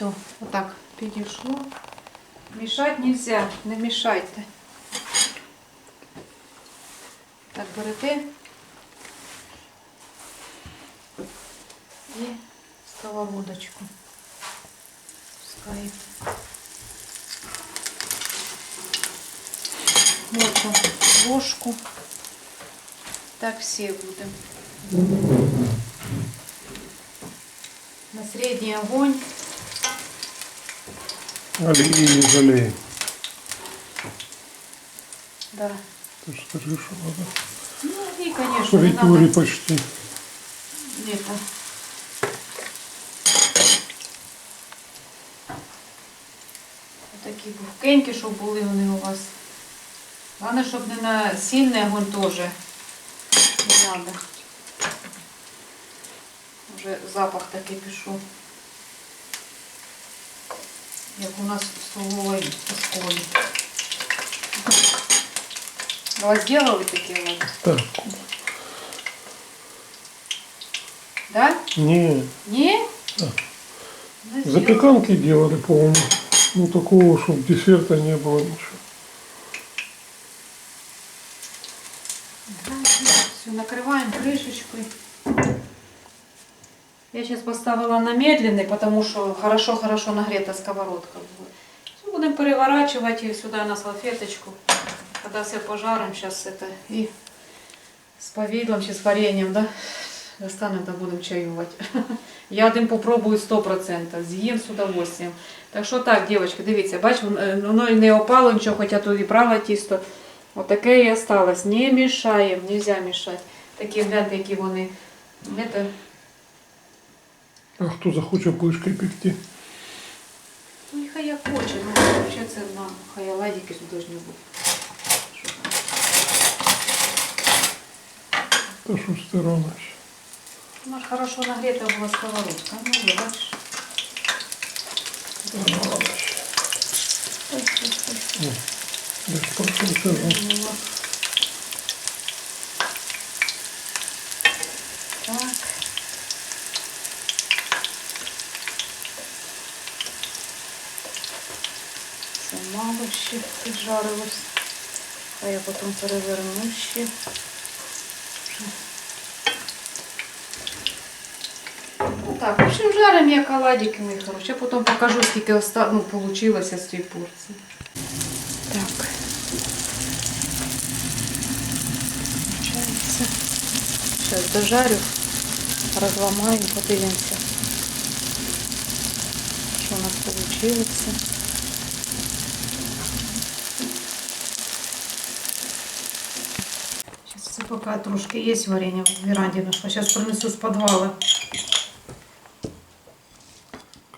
Все, отак підійшло. Мішати нельзя, не мішайте. Так, берете і сковородочку. Пускаєте. Можна ложку. Так всі будемо. На средний огонь. Алии не жалеем. Да. Ты же скажи, что надо. Ну и, конечно, не Фритюре надо почти. где-то. Такі бухкенькі, щоб були вони у вас. Головне, щоб не на сильний огонь теж. Не треба. Вже запах такий пішов. Як у нас в столовій школі. У вас делали такі у вас? Так. Да? Не, Не? Да. Ну, запеканки делали, помню. Ну, такого, чтобы десерта не было ничего. Я сейчас поставила на медленный, потому что хорошо-хорошо нагрета сковородка будет. Все, будем переворачивать ее сюда на салфеточку. Когда все пожарим, сейчас это и с повидлом, сейчас с вареньем, да? Достанем, да будем чаювать. Я один попробую 100%, з'їм з удовольствием. Так що так, дівчатки, дивіться, бач, вон- воно і не опало нічого, хоча тут і брала тісто. Отаке і осталось. Не мішаємо, нельзя мішати. Такі гляньте, які вони. Это, А кто захочет пышкой пекти? ну, і хай як хоче, ну взагалі це на хай оладики тут должны бути. Що там? Да что ж ты рано еще. У нас хорошо нагрета була сковородка. Ну, є, бачиш. Рано еще. Ой, ой, ой. Я ж прошу тебя. Ще піджарилось. А я потім переверну ще. Так, в общем, жарим як оладики мої хороші. Я потім покажу, скільки оста... ну, получилося з цієї порції. Так. Зараз дожарю, розламаємо, подивимося, що у нас вийшло. Поки трошки є варення в веранді нашла. Зараз принесу з підвала.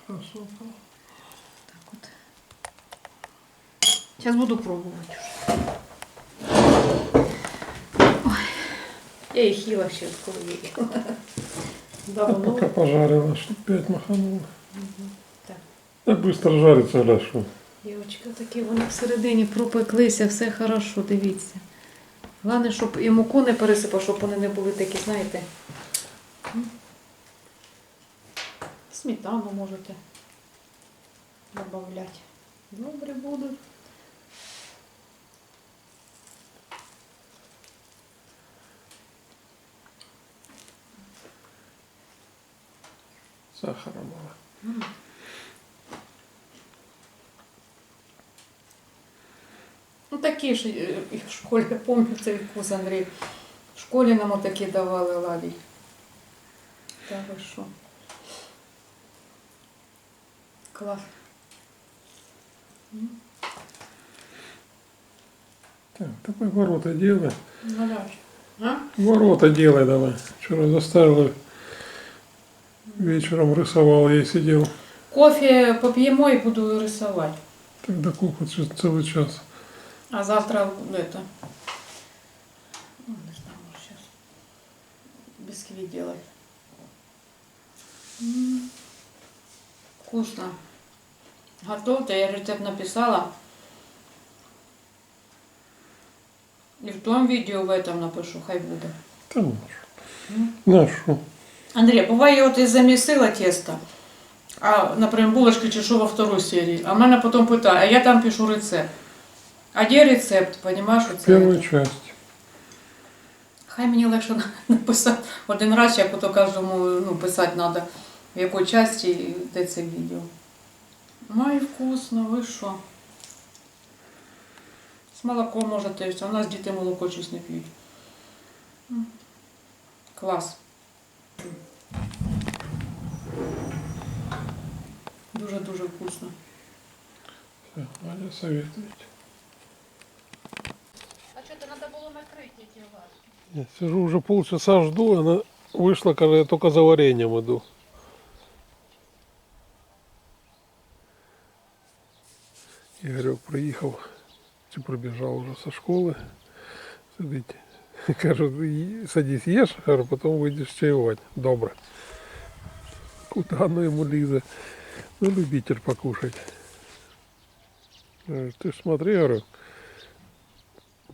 Красота. Так от. Зараз буду пробувати. Ой. Я їх їла ще коли їла. Да Давно. пока пожарила, штук пять маханула. Так. Так быстро жарится, Ля, что. Дівчатка, такі вони всередині пропеклися, все хорошо, дивіться. Головне, щоб і муку не пересипав, щоб вони не були такі, знаєте. Сметану можете додати. Добре будуть. Сахара мало. Ну такі ж е, і в школі, я пам'ятаю цей вкус, Андрій. В школі нам отакі давали ладі. Та ви що? Клас. М, Так, давай ворота делай. Ну да. А? Ворота делай давай. Вчера заставила. Вечером рисовал, я сидел. Кофе поп'ємо і буду рисувати. Тогда кухать целый час. А завтра ну, это. Ну, не знаю, сейчас бисквит делать. М, Вкусно. Готовьте, я рецепт написала. И в том видео в этом напишу, хай буде. Та ну М. що. На що? Андрій, буває, от і замісила тесто. а, наприклад, булочки чи що во второй серії. А мене потім питає, а я там пишу рецепт. А де рецепт, оце? Первая часть. Хай мені легше написати один раз, як ото кожному ну, писати треба, в якій часті де це відео. Май вкусно, ви що? З молоком можете, все. у нас діти молоко щось не п'ють. Клас. Дуже-дуже вкусно. Всё, Аня советует. Я сижу уже полчаса жду, она вышла, когда я только за вареньем иду. Игорек приехал, чи прибежал уже со школы. Сидить. Кажу, «И- садись, ешь, говорю, потом выйдешь чаевать. Добро. Куда оно ему лиза? Ну, любитель покушать. Ты смотри, говорю,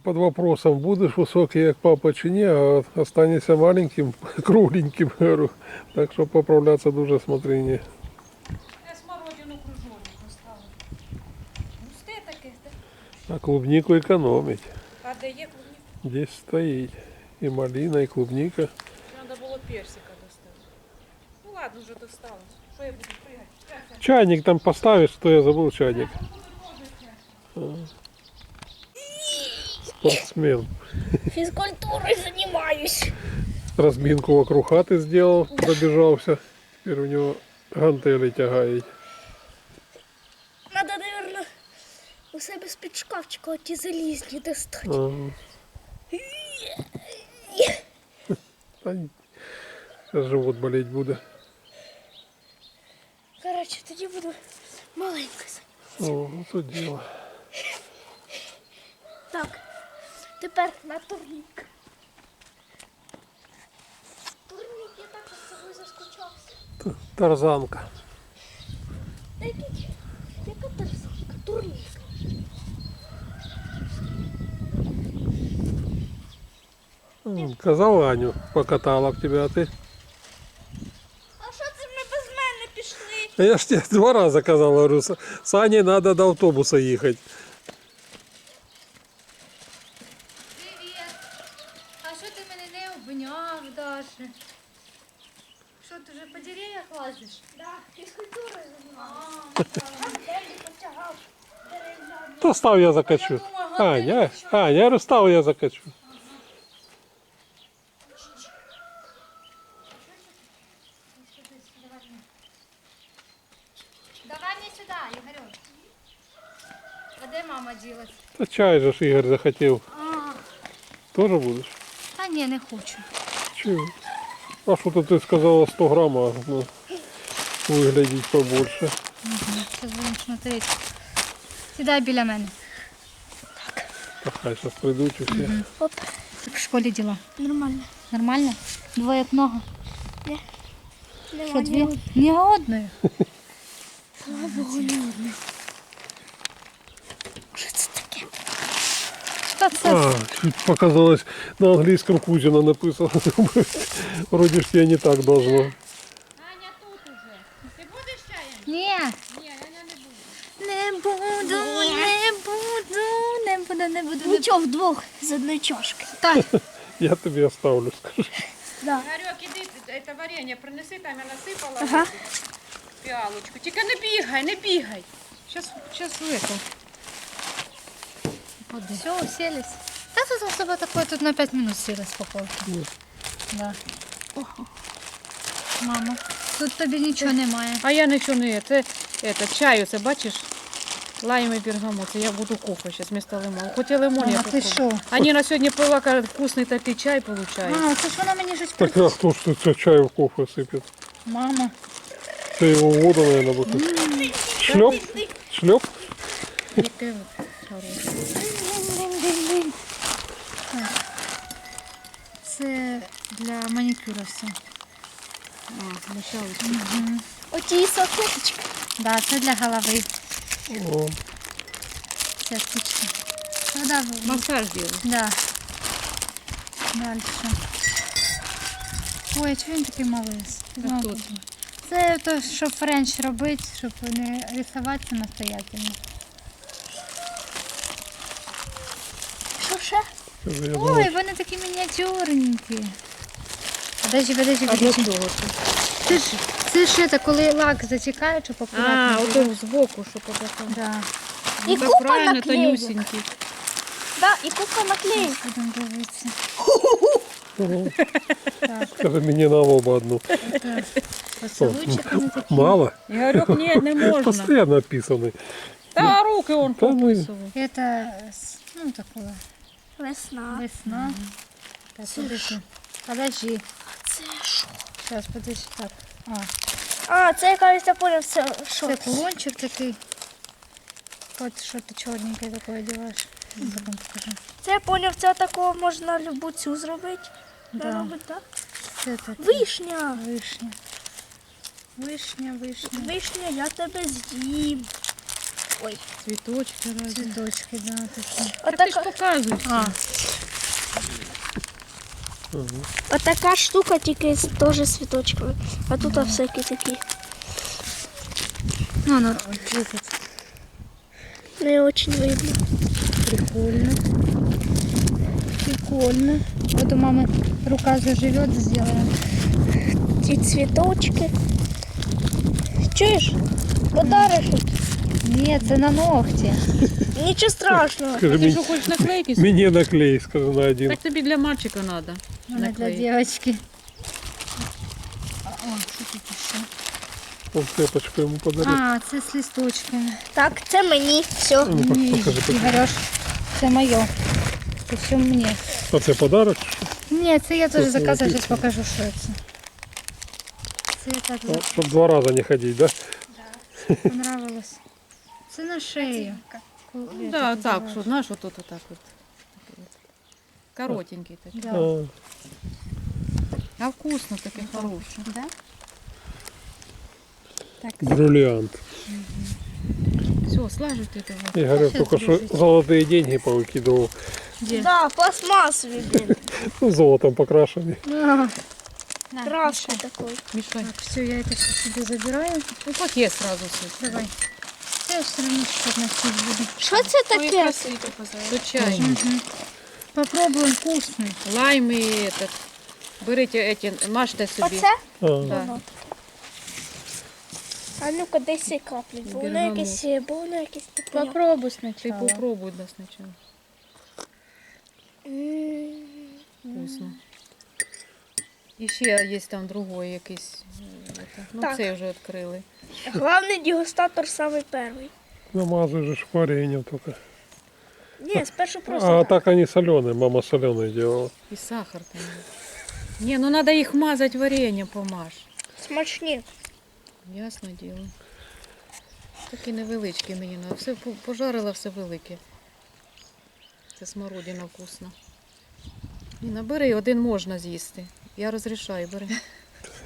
под вопросом, будешь высокий, как папа, чи не, а останешься маленьким, кругленьким, говорю. Так что поправляться дуже смотри не. Я смородину кружочок поставила. Густе таке. А клубнику экономить. А де є клубніка? Здесь стоит и малина, и клубника. Треба було персика достати. Ну ладно, вже досталось. Що я буду пригати? Чайник там поставишь, что я забыл чайник. А. Спортсмен. Физкультурой занимаюсь. Разминку вокруг хаты сделал, пробежался. Теперь у него гантели тягает. Надо, наверное, у себе з-під шкафчика ті залізні достати. Ага. Та ні. Сейчас живот болеть буде. Коротше, тоді буду маленько. О, ну то дело. тепер на турнік. Турнік, я так з собою заскучався. Т- Тарзанка. Та який- Яка тарзанка? Турнік. М, Казала Аню, покатала б тебе, а ти. А що це ми без мене пішли? А я ж тебе два рази казав, говорю, с с Аней надо до автобуса їхати. Дерев'яні. То став я закачу. Аня, Аня, говорю, я закачу. Давай мені сюди, Ігорю. А де мама ділась? Та чай же ж Ігор захотів. Тоже будеш? Та ні, не хочу. Чего? А что то ты сказала 100 грамм, а ну, выглядеть побольше. Угу, Зараз будемо смотрети. Сідай біля мене. Так, хай сейчас придут все. Оп, Як в школі діла? нормально. Нормально? Двоє як много. Не Що, дві? Ні одної. Слава Богу, не одне. Що це таке? Та це А, чуть показалось, на английском Кузина написано. Думаю, Вроде ж тебе не так должно. Аня тут уже. Ти будеш чаєм? Ні. Буду, не буду, не буду, не буду. Нічого вдвох з одної чашки. Так. Я тебе оставлю, скажи. Да. Гарьок, іди, це варення принеси, там я насипала Ага. піалочку. Тільки не бігай, не бігай. Щас, щас вито. Все, уселись. Да тут особо такое, тут на 5 минут по полке. Да. Мама, тут тобі нічого немає. А я нічого не це, це чаю, це бачиш? Лайм і бергамот. Я буду кофе зараз вместо лимону. Хоч і лимон я Мама, ти попробую. що? Аніна сьогодні пила, каже, вкусний такий чай виходить. Мама, це ж вона мені щось Так а кто ж тут чай в кофе сыпет? Мама. Ты его в воду, наверное, будет. Шлеп? Шлеп? Яке. Це для манікюра все. А, для щалочки. Оті салфеточки. Да, це для голови. О, Ця штучка. Вода в- Масаж делаю. Да. Дальше. Ой, а чого він такий малий? А це? То, щоб френч робити, щоб не рисувати самостоятельно. Що ще? Ой, вони такі мініатюрненькі. Подожди, подожди, подожди. Це ж, це ж це, коли лак затікає, щоб акуратно. було. збоку, щоб отако. Да. І купа наклеїв. Да, і купа наклеїв. Будемо дивитися. ну, Скажи, мені на лоба одну. Поцілуйчик вони такі. Мало? Ігорьок, ні, не можна. Постоянно описанный. Та руки он Та ну. Это, с- ну, такое, Весна. весна. Так, подожди. Подожди. Це що? Сейчас, подожди. Так. А, А, це я кажуть, я поняв, це що? це кулончик такий. От що ти чорненьке таке одягаєш. Потім покажу. Це я поняв, це такого можна любу цю зробити. Да. Робить, так? Це таке. Вишня. Вишня. Вишня, вишня. Вишня, я тебе з'їм. Ой. Цвіточки разні. Цвіточки, да, такі. Так ти ж Отака, показуй. А, отака штука тільки з теж з цвіточками. А тут всякі такі. ну, ну, этот. Не дуже видно. Прикольно. Прикольно. Вот у мамы рука заживет, сделаем. Ці цвіточки. Чуєш? Подариш? Нет, це на ногті. Нічого страшного. Скажи, Ти мені, що хочеш наклейки? мені наклей, скажи на один. Так тобі для мальчика треба. Вона для Наклеїть. девочки. О, що тут ще? Он цепочку ему подарил. А, це з листочками. Так, це мені. Все. Ну, пок- Ні, покажи, покажи. Ігорюш, це моє. Це все мені. А це подарок? Ні, це я теж Це заказала, золотий. зараз покажу, що це. Це я так Ну, Щоб два рази не ходить, да? понравилось. Це на шею. Ку- Ну, это да, так, називають. що, знаєш, отут отак от. Такий от. Коротенький такий. Да. А, А вкусно таке хороше. Да? Так, бриллиант. Все, слажуйте того. Игорь Щас только что дружить. золотые деньги повыкидывал. Де? Да, пластмасові, блін. Ну, золотом покрашенный. На, Краска такої. Мішай. Так, все, я это все себе забираю. Ну, пакет сразу все. Давай. Я все равно что-то носить буду. Що це таке? До чаю. Попробуем вкусный. Лайм і этот. Беріть эти, мажте собі. Оце? А, Да. А ну-ка, дай сі каплі. Бо воно Бергамот. якесь, бо воно якесь таке. Попробуй Ти сначала. попробуй да, спочатку. М, Вкусно. І ще є там другой якийсь. е, это. Ну, Так. цей вже відкрили. Главний дегустатор самий перший. намазывай же ж вареньем только. Ні, спершу просто А так. так они соленые, мама соленые делала. І сахар там. є. Ні, ну треба їх мазати вареньем помаж. Смачні. Ясно діло. Такі невеличкі мені надо. Все по- пожарила, все велике. Це смородина вкусна. Ніна, бери, один можна з'їсти. Я розрішаю, бери.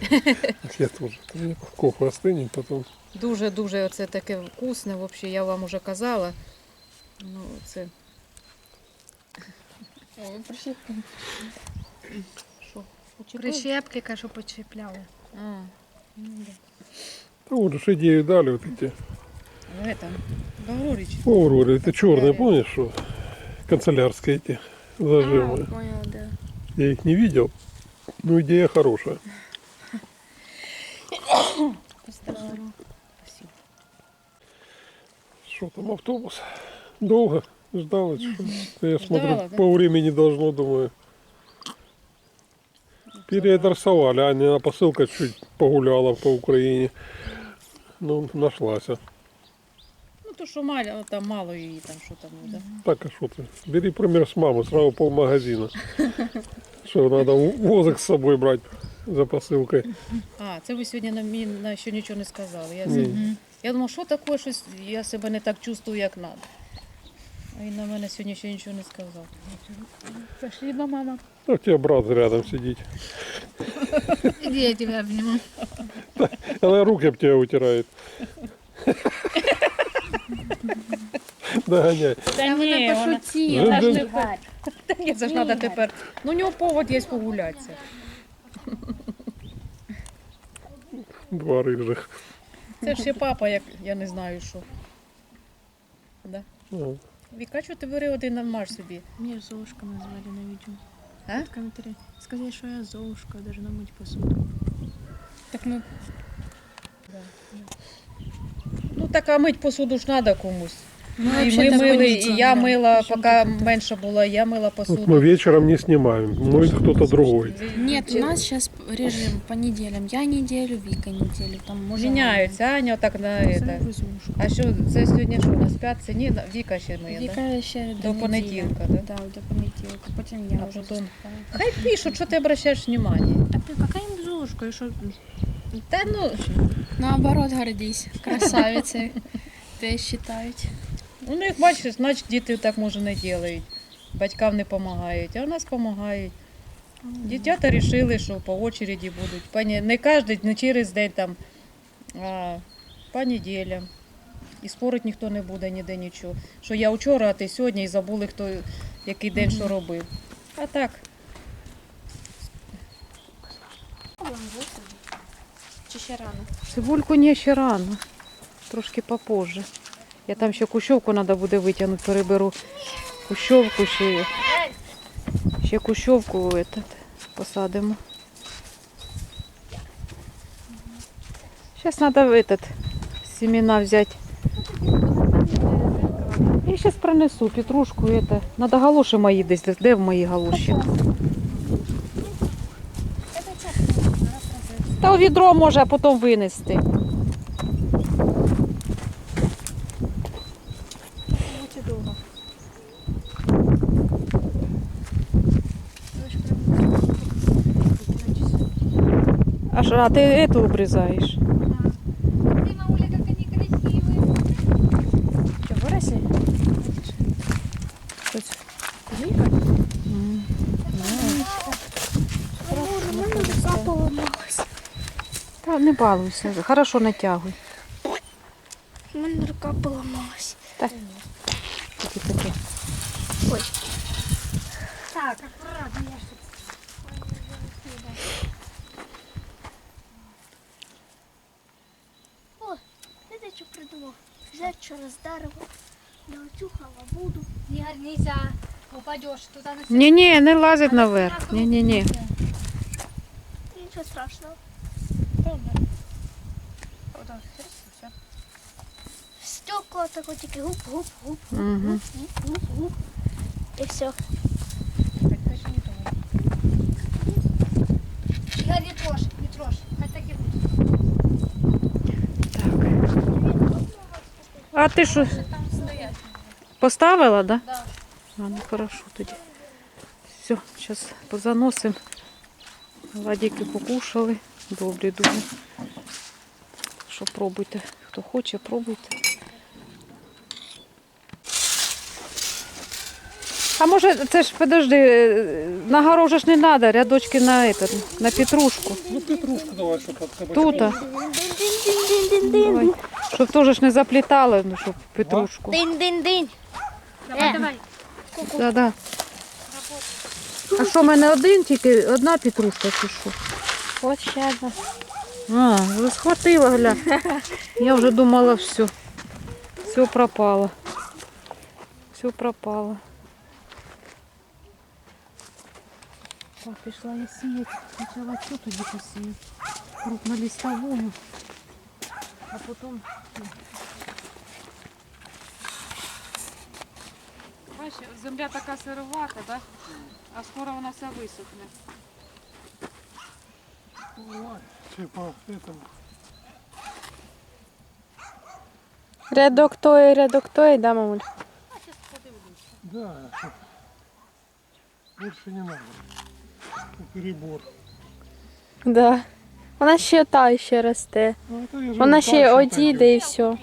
Я тоже. Ты мне кофе остынет потом. Дуже-дуже оце таке вкусне, взагалі, я вам уже казала. Ну, це. Що? Почепив? Прищепки, кажу, почіпляли. А, ну вот же идею дали вот эти. В этом, Гаврорич. О, Рори, это черные, помнишь, что? Канцелярские эти зажимы. понял, да. Я их не видел. Ну, идея хорошая. Спасибо. Что там автобус? Долго ждал? это что? Я смотрю, Ждала, да? по времени должно, думаю. Переадресовали, а не на посылка чуть погуляла по Украине. Ну, нашлась. Ну, то, що мало, там мало її, там, що там, ну, да. Так, а что ты? Бери пример с мамы, сразу полмагазина. Что, надо возик с собой брать за посылкой. А, це ви сьогодні на мені на що нічого не сказали. Я, Ні. я думала, що таке, щось, я себе не так чувствую, як треба. Він на мене сьогодні ще нічого не сказав. Спасибо, мама. Ну, у тебя брат рядом сидит. Иди, я тебя обниму. Она руки об тебя утирает. Догоняй. Та ні, вона, пошутила. Вона ж не Та ні, це ж треба тепер. Ну, у нього повод є погулятися. Два рыжих. Це ж ще папа, як я не знаю що. Да. Ну, Віка, що ти бери один намаж собі? Меня Золушка назвали на видео. А? В комментариях. Сказали, что я Золушка, должна мыть посуду. Так ну. Ну так а мить посуду ж треба комусь. Ну, і ми вообще-то мили, водиться, і я да. мила, Причём поки тут это? менше було, я мила вот посуду. мы вечером не снимаем, моет кто-то другой. Нет, у нас сейчас режим по неделям. Я неделю, Вика неделю. Там может Міняються, Аня так на Це это. Золушка. А що це сьогодні що, у нас п'ятниця? Ні, Віка ще миє, да? Віка ще До понеділка, да? Да, до понеділка. Потім я А вже потім- вступаю. Хай пишуть, що ти обращаєш внимание. А ти какая им Золушка? И что? Та ну, Наоборот, гордись. Красавицы. Те считають. ну як бачиш, значить діти так може не роблять. Батькам не допомагають, а у нас допомагають. Дівчата вирішили, що по очереді будуть. По не, кожен, не через день там, а по неділям. І спорить ніхто не буде ніде нічого. Що я вчора, а ти сьогодні і забули, хто який день що робив. А так, Чи ще рано? цибульку не ще рано, трошки попозже. Я там ще кущовку треба буде витягнути, переберу кущовку ще. Ще кущовку этот, посадимо. Сейчас надо этот, семена взять. Я сейчас пронесу петрушку. Это. Надо галоші мої десь. Де в мої галоші? Та у відро може, а потім винести. А, що, а ти эту обрізаєш? Ты, мамуля, как они красивые. Що, виросі? Боже, в мене рука поламалась. Та не балуйся, хорошо натягуй. У мене рука поламалась. Придумав? Взяти через дерево, на оцю халабуду. Не горнися, упадешь туда на Ні-ні, не лазить наверх. Ні-ні-ні. Нічого страшного. Стекла тако тільки гуп-гуп-гуп. Угу. Гуп-гуп-гуп. І все. Игорь, не трожь, не трожь. Хоть так и будет. А ти що, Там стоять. поставила, да? Да. А, ну хорошо тоді. Все, зараз позаносимо. Ладіки покушали. Добрі дуже. Що пробуйте. Хто хоче, пробуйте. А може, це ж подожди, на горох ж не треба, рядочки на, этот, на петрушку. Ну, петрушку давай, что под кабачком. Тут. Давай. Щоб теж не заплітали, ну, щоб петрушку. Динь-динь-динь. Давай, Э. давай. Да, да. А що, в мене один тільки, одна петрушка чи що? От ще одна. А, ви схватила, гля. Я вже думала, все. Все пропало. Все пропало. Так, пішла я сіяти. Спочатку цю тоді посіяти. Крупнолистовую. А потім... Бачиш, земля така сировата, да? а скоро вона вся висохне. Типа, это, Рядок той, рядок той, да, мамуль? да. Больше не надо. Перебор. Да. Вона ще та ще росте. Ну, это я же Вона дальше ще так одійде і все.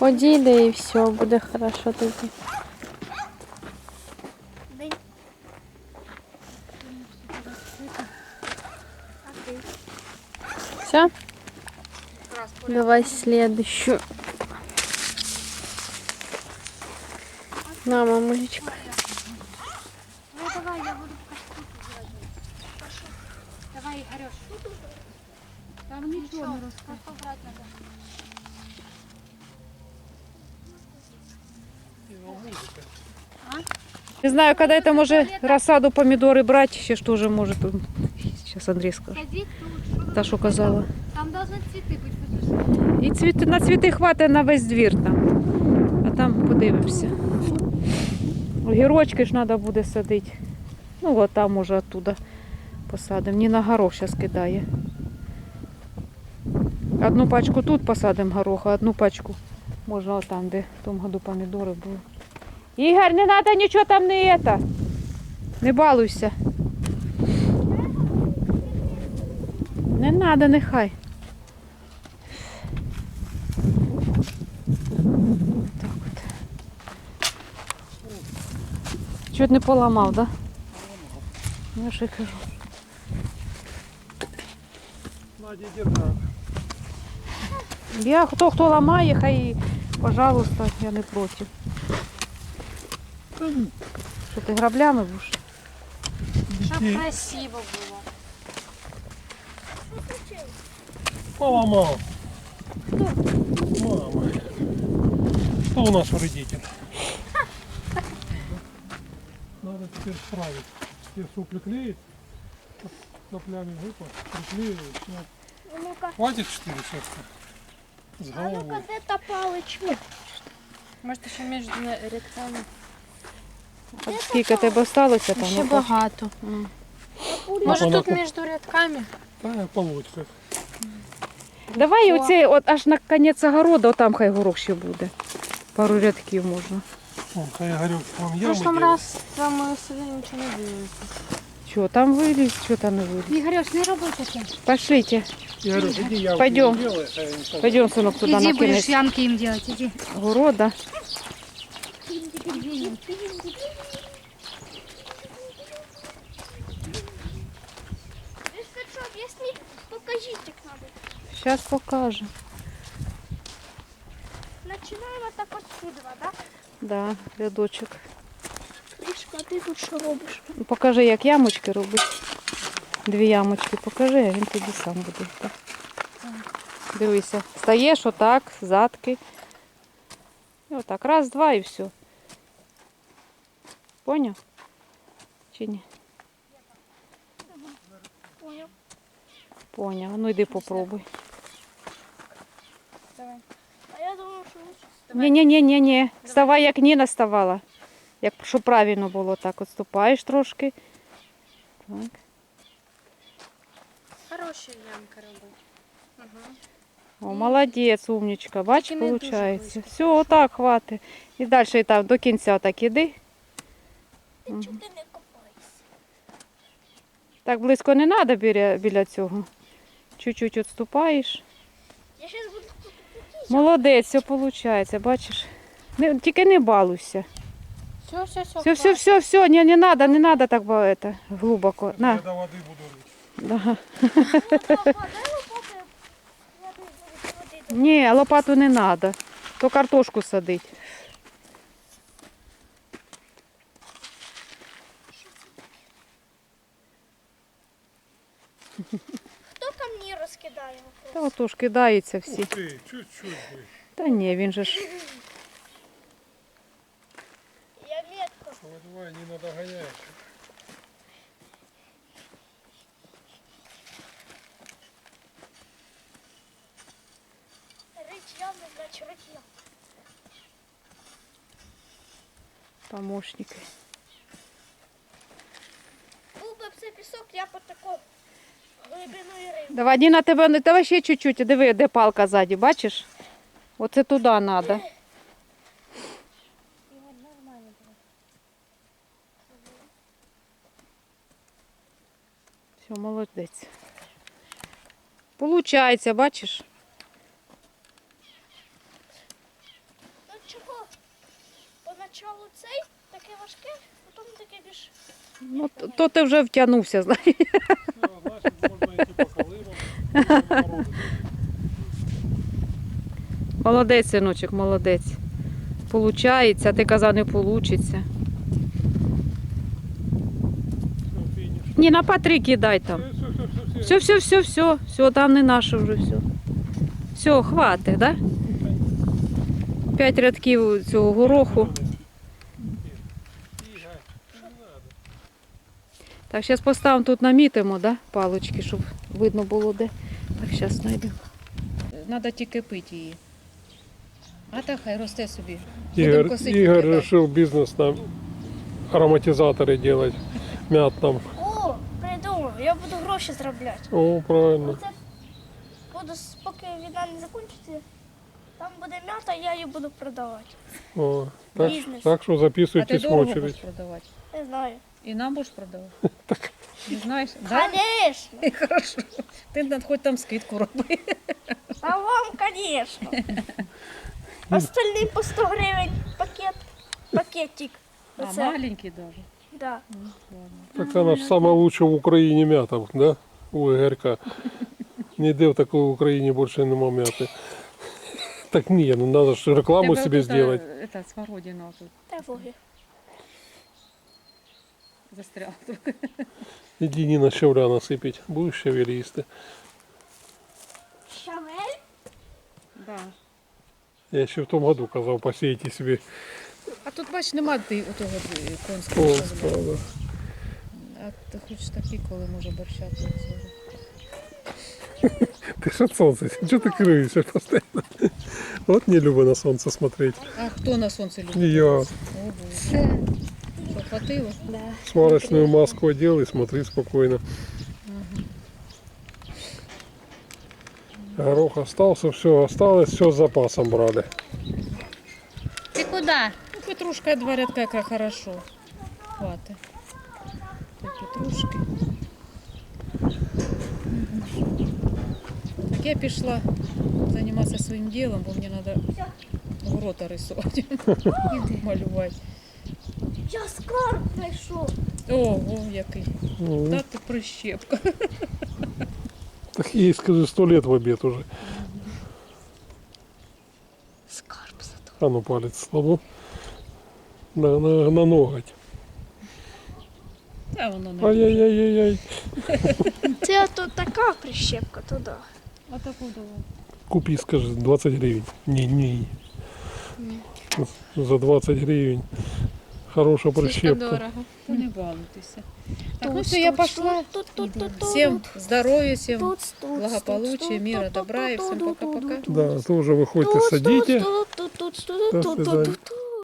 Одійде і все, буде хорошо тоді. Динь. Все? Давай следующую. На, мамулечка. нічого не росте. Просто брати треба. Не знаю, когда это може рассаду помидоры брать, ще ж тоже может. Сейчас Андрей скажет. Садіть тут. що Та ви що казала. Там должны цвіти бути. ви ж- І цвіти, на цвіти хватить на весь двір там. А там подивимося. Огірочки ж треба буде садити. Ну, от там може оттуда посадимо. Ніна горох зараз кидає. Одну пачку тут посадимо гороха, одну пачку можна отам, де в тому году помідори були. Ігор, не треба нічого там не это. Не балуйся. Не треба, нехай. Так от. Чуть не поламав, да? Я ж і кажу. Надя, держа. Я хто хто ламає, хай, пожалуйста, я не проти. Що ти граблями будеш? Щоб красиво було. Поломал. Мама. Кто у нас вредитель? Надо теперь справить. Все сопли клеить. Соплями выпал. Приклеивать. Хватит 4 шерсти? С а ну-ка, головой. де та паличка? Може, ще між рядками. От скільки тебе осталося там? Ще ну, багато. М. Може тут між рядками? Да, по лодках. Давай оцей, от аж на кінець огорода, там хай горох ще буде. Пару рядків можна. Вон, хай Игорек вам В прошлом делает. раз вам сюди нічого не вилилося. Що, там виліз, що там не виліз? Ігорюш, не роби таке. Пошлите. Игорек, иди ямки Пойдем. делай, а я не знаю. Пойдем, сынок, туда Іди на будеш кінець ямки їм робити, іди. города. Если что, объясни, покажите как надо. Сейчас покажу. Начинаем вот так отсюда, да? Да, рядочок. Трішка, а ти тут що робиш? Ну, Покажи, як ямочки робити. Дві ямочки покажи, а він тоді сам буде. Так. Дивися. Стаєш отак, задки. І отак. Раз, два і все. Поняв? Чи ні? Понял. Поняв. Ну йди попробуй. А я думаю, що лучше. Ні, ні, ні, ні, ні. Ставай, як Ніна ставала. Як щоб правильно було так. Отступаєш трошки. Так. Хороша ямка робить. О, молодець, умничка. Бач, Тільки не дуже виходить. близько. Все, отак хватить. І далі і там до кінця так іди. Ти чого ти не копаєшся? Так близько не треба біля, біля цього. Чуть-чуть відступаєш. Я зараз буду Молодець, все виходить, бачиш. Не, тільки не балуйся. Все, все, все. Все, все, все, все, не, не надо, не надо так ба- это, глубоко. Я На. до воды буду лить. Да. Папа, дай лопати. Я буду води. Ні, лопату не треба. То картошку садить. Хто камні розкидає? Та отож кидаються всі. Ух ты, чуть-чуть бы. Та ні, він же ж. Давай. Рить явно, значить рить явно. Помощники. Був би це пісок, я б таку глибиною рив. Давай, Діна, тебе не давай ще чуть-чуть. Диви, де палка ззаді, бачиш? Оце туди треба. Все, молодець. Получається, бачиш? Ну чого? Поначалу цей таке важке, потім таке більш. Ну, то, то ти вже втягнувся, знаєш. Все, значит, можно идти по колымам. Молодець, синочок, молодець. Получається, ти казав, не получиться. Все, финиш. Ні, на патри кидай там. Все, все, все, все, Все, там не наше вже все. Все, хватить, да? П'ять рядків цього гороху. Так, зараз поставимо тут намітимо, да, палички, щоб видно було де. Так, зараз знайдемо. Треба тільки пити її. А так хай росте собі. Игорь, косити Игорь кидати. решил бизнес на ароматизаторы делать. Мят там. Я буду гроші заробляти. О, правильно. Оце буду, поки війна не закінчиться, там буде м'ята, я її буду продавати. О, так, Бізнес. так А ти записывайтесь в дорого будеш очередь. продавати? Не знаю. І нам будеш продавати? Не знаєш? Да? Конечно. Хорошо. Ти над- хоч там скидку роби. А вам, конечно. Остальний по 100 гривень пакет. Пакетик. А Оце, маленький даже. Да. Так она ж самая лучшая в Украине м'ята, да? Ой, Ігорка. Ніде в такої в Україні більше нема м'яти. Так ні, ну надо ж рекламу Тебе собі вот зробити. Это, это смородина тут Тривоги. Застрял только. Иди Ніна щавля насипіть. Будеш щавель їсти. Шавель? Да. Я еще в том году казав, посійте себе. А тут, бач, нема ти у того е, конського. О, що збирав. правда. А ти хочеш такі, коли може борща тут зробити. Ты ж от солнца, что ты крыешься постоянно? Вот не люблю на солнце смотреть. А хто на сонці любить? Я О, Боже. Що, хватило? Да. сварочную маску одел и смотри спокойно. Горох остался, все осталось, все с запасом брали. Ти куди? Ну, петрушка два рядка, яка хорошо. Хватить. Тут петрушки. Так я пішла займатися своїм ділом, бо мені треба ворота рисувати. Малювати. Я скарб знайшов. Ого, який. Ну, Та ти прищепка. Так ей, скажи, сто лет в обед уже. Скарб зато. А ну палец слабо. На, на, на ноготь. Та воно не. Ай-яй-яй-яй. Це то така прищепка туди. А таку давай. Купи, скажи, 20 гривен. Не, не. За 20 гривен. Хорошая прищепка. дорого. Та не балуйтеся. Так, ну все, я пошла. Всем здоровья, всем благополучия, мира, добра и всем пока-пока. Да, тоже выходите, садите. До свидания.